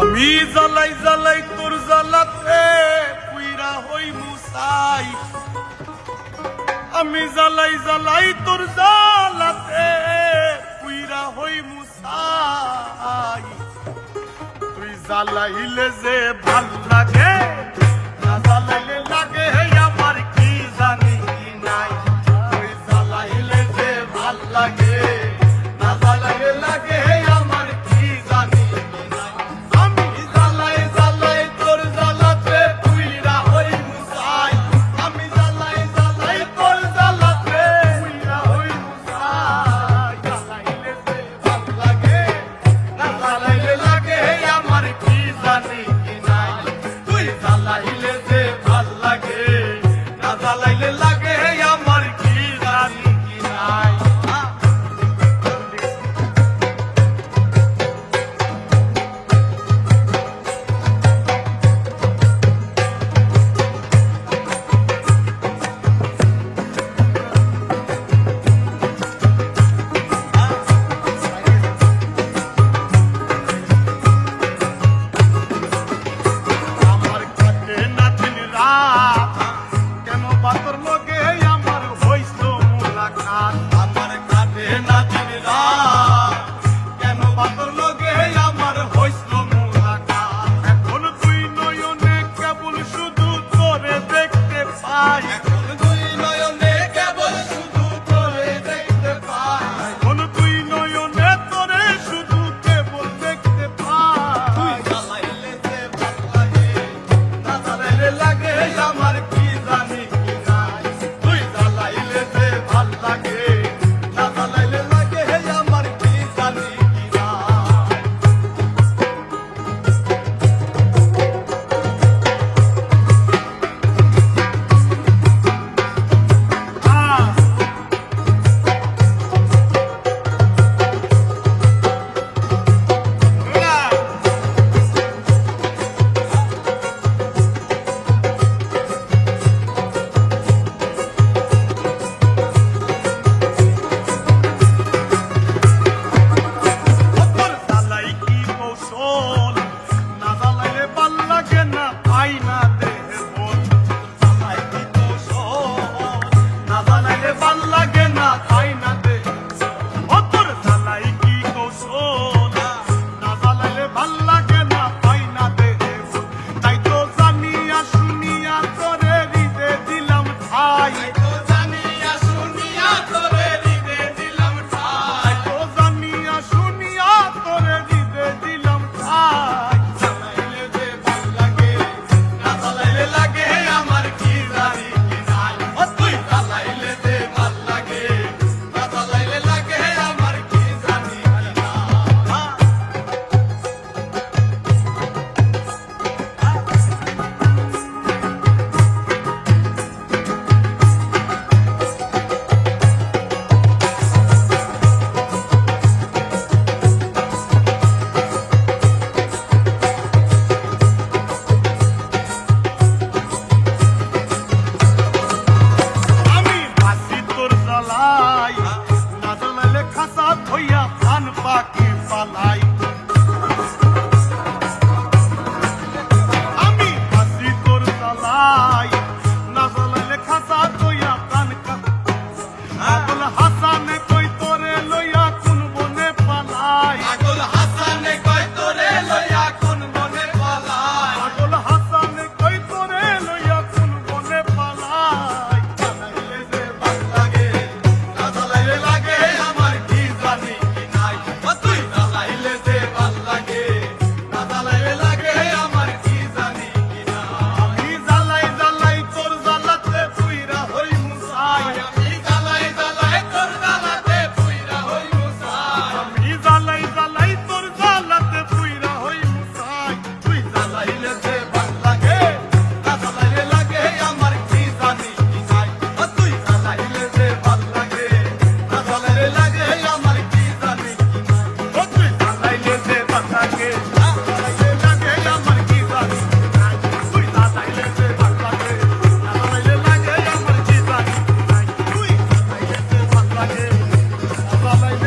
আমি জ্বালাই জ্বালাই তোর জ্বালাতে পুইরা হই মুসাই। আমি জ্বালাই জ্বালাই তোর জ্বালাতে পুইরা হই মুসাই। তুই জ্বালাইলে যে 哪里 fight. Bye-bye.